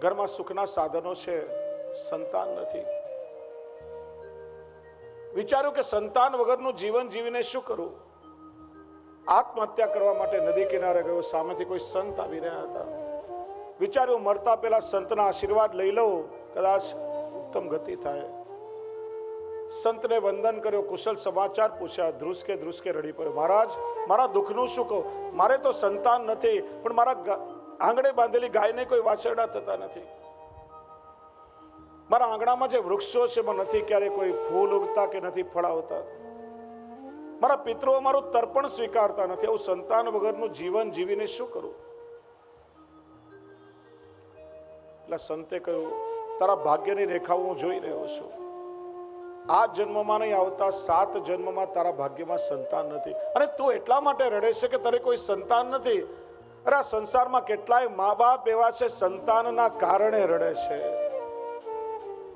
ઘરમાં સુખના સાધનો છે, સંતાન નથી. વિચાર્યું કે સંતાન વગરનું જીવન જીવીને શું કરું? આત્મહત્યા કરવા માટે નદી કિનારે ગયો, સામેથી કોઈ સંત આવી રહ્યા હતા. વિચાર્યું મરતા પહેલા સંતના આશીર્વાદ લઈ લઉં, કદાચ ઉત્તમ ગતિ થાય. સંતને વંદન કર્યો, કુશલ સમાચાર પૂછ્યા, ધ્રુસકે ધ્રુસકે રડી પડ્યો, મહારાજ, મારા દુઃખનું શું કહું? મારે તો સંતાન નથી, પણ મારા આંગણે બાંધેલી ગાયને કોઈ વાછરડા થતા નથી. મારા આંગણામાં જે વૃક્ષો છે, એમાં નથી ક્યારેય કોઈ ફૂલ ઉગતા કે નથી ફળ મારા પિતૃઓ અમારું તર્પણ સ્વીકારતા નથી. આવું સંતાન વગરનું જીવન જીવીને શું કરું? એટલે સંતે કહ્યું, તારા ભાગ્યની રેખાઓ હું જોઈ રહ્યો છું. આ જન્મમાં નહીં આવતા, સાત જન્મમાં તારા ભાગ્યમાં સંતાન નથી. અને તું એટલા માટે રડે છે કે તને કોઈ સંતાન નથી? અરે સંસારમાં કેટલાય મા બાપ એવા છે, સંતાનના કારણે રડે છે.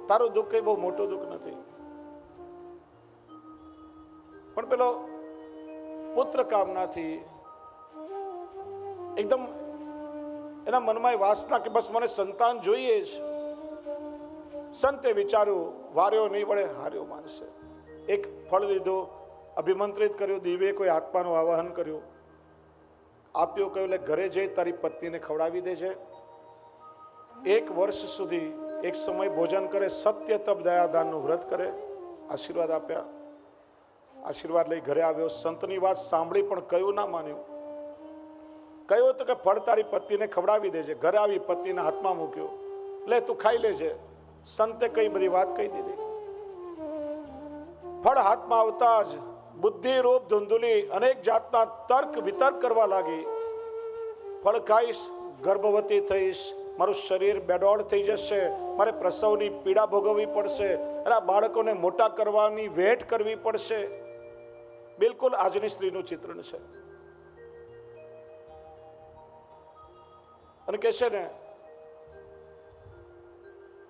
તારું દુઃખ કઈ બહુ મોટું દુઃખ નથી. પણ પેલો પુત્ર કામનાથી એકદમ એના મનમાં એ વાસના કે બસ મને સંતાન જોઈએ જ. સંતે વિચાર્યું, વાર્યો નહીં વળે, હાર્યો માનશે એક ફળ લીધું, અભિમંત્રિત કર્યું દિવ્ય કોઈ આત્માનું આવાહન કર્યું. આપ્યું કહ્યું એટલે ઘરે જઈ તારી પત્નીને ખવડાવી દેજે. એક વર્ષ સુધી એક સમય ભોજન કરે, સત્ય તપ દયાદાનનું વ્રત કરે. આશીર્વાદ આપ્યા. આશીર્વાદ લઈ ઘરે આવ્યો. સંતની વાત સાંભળી પણ કયું ના માન્યું. કહ્યું હતું કે ફળ તારી પત્નીને ખવડાવી દેજે. ઘરે આવી પત્નીને હાથમાં મૂક્યો. લે, તું ખાઈ લેજે. સંતે કઈ બધી વાત કહી દીધી. ફળ હાથમાં આવતા જ બુદ્ધિ રૂપ ધુંધુલી અનેક જાતના તર્ક વિતર્ક કરવા લાગી. ફળકાઈશ, ગર્ભવતી થઈશ, મારું શરીર બેડોળ થઈ જશે, મારે પ્રસવની પીડા ભોગવવી પડશે, અને આ બાળકોને મોટા કરવાની વેટ કરવી પડશે. બિલકુલ આજની સ્ત્રીનું ચિત્રણ છે. અને કહે છે ને,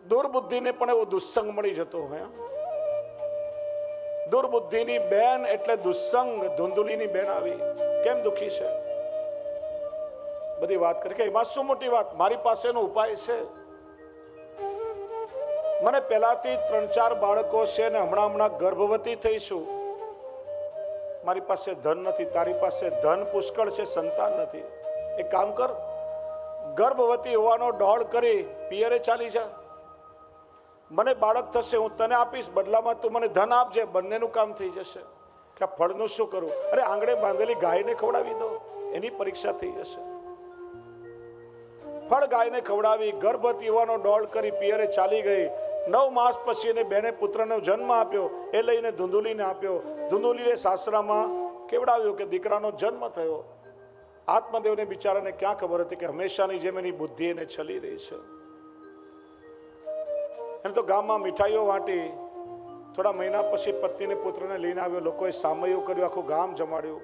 દુર્બુદ્ધિને પણ એવો દુસ્સંગ મળી જતો હોય. દુર્બુદ્ધિની બેન એટલે દુસ્સંગ ધુંધુલીની બેન આવી. કેમ દુખી છે? બધી વાત કરી કે એમાં શું મોટી વાત? મારી પાસેનો ઉપાય છે. મને પહેલાથી ત્રણ ચાર બાળકો છે ને હમણાં હમણાં ગર્ભવતી થઈ છું. મારી પાસે ધન નથી, તારી પાસે ધન પુષ્કળ છે, સંતાન નથી. એક કામ કર, ગર્ભવતી હોવાનો ડોળ કરી પિયરે ચાલી જા. મને બાળક થશે, હું તને આપીશ, બદલામાં તું મને ધન આપજે. બંનેનું કામ થઈ જશે. કે આ ફળનું શું કરું? અરે આંગળે બાંધેલી ગાયને ખવડાવી દો. એની પરીક્ષા થઈ જશે. ફળ ગાયને ખવડાવી, ગર્ભવતી યુવાનો ડોળ કરી પિયરે ચાલી ગઈ. નવ માસ પછી એને બેને પુત્રનો જન્મ આપ્યો. એ લઈને ધુંધુલીને આપ્યો. ધુંધુલીને સાસરામાં કેવડાવ્યું કે દીકરાનો જન્મ થયો. આત્મદેવને બિચારાને ક્યાં ખબર હતી કે હંમેશાની જેમ એની બુદ્ધિ એને છલી રહી છે. એને તો ગામમાં મીઠાઈઓ વાંટી થોડા મહિના પછી પત્નીને પુત્રને લઈને આવ્યો. લોકોએ સામયો કર્યું, આખું ગામ જમાડ્યું.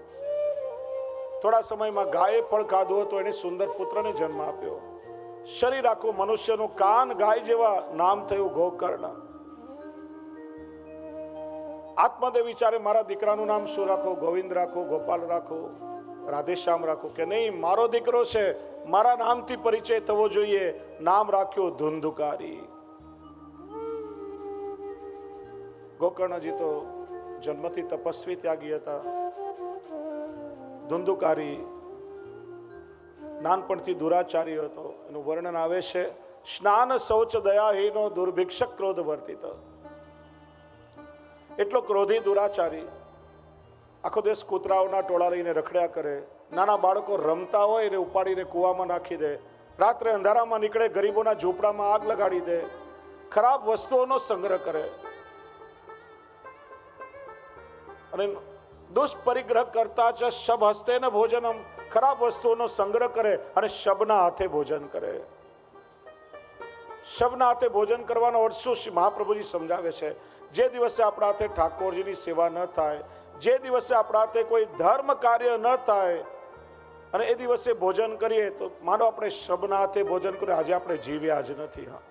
થોડા સમયમાં ગાયે પણ ખાધું હતો, એને સુંદર પુત્રને જન્મ આપ્યો. શરીર આખું મનુષ્યનું કાન ગાય જેવા નામ થયું ગોકર્ણ. આત્મદેવ વિચારે મારા દીકરાનું નામ શું રાખો? ગોવિંદ રાખો, ગોપાલ રાખો, રાધેશ્યામ રાખો કે નહીં? મારો દીકરો છે, મારા નામથી પરિચય થવો જોઈએ. નામ રાખ્યું ધુંધુકારી. ગોકર્ણજી તો જન્મથી તપસ્વી ત્યાગી હતા. ધુંધુકારી નાનપણથી દુરાચારી હતો. એનું વર્ણન આવે છે, સ્નાન શૌચ દયાહીનો દુર્ભિક્ષક ક્રોધ વર્તિત. એટલો ક્રોધી દુરાચારી આખો દેશ કૂતરાઓના ટોળા લઈને રખડ્યા કરે. નાના બાળકો રમતા હોય એને ઉપાડીને કૂવામાં નાખી દે. રાત્રે અંધારામાં નીકળે, ગરીબોના ઝૂંપડામાં આગ લગાડી દે. ખરાબ વસ્તુઓનો સંગ્રહ કરે. અને દુષ્પરિગ્રહ કરતા જ શબ હસ્તે ને ભોજનમ, ખરાબ વસ્તુઓનો સંગ્રહ કરે અને શબના હાથે ભોજન કરે. શબના હાથે ભોજન કરવાનો અર્થ શું શ્રી મહાપ્રભુજી સમજાવે છે, જે દિવસે આપણા હાથે ઠાકોરજીની સેવા ન થાય, જે દિવસે આપણા હાથે કોઈ ધર્મ કાર્ય ન થાય, અને એ દિવસે ભોજન કરીએ તો માનો આપણે શબના હાથે ભોજન કરીએ, આજે આપણે જીવ્યા જ નથી, હા.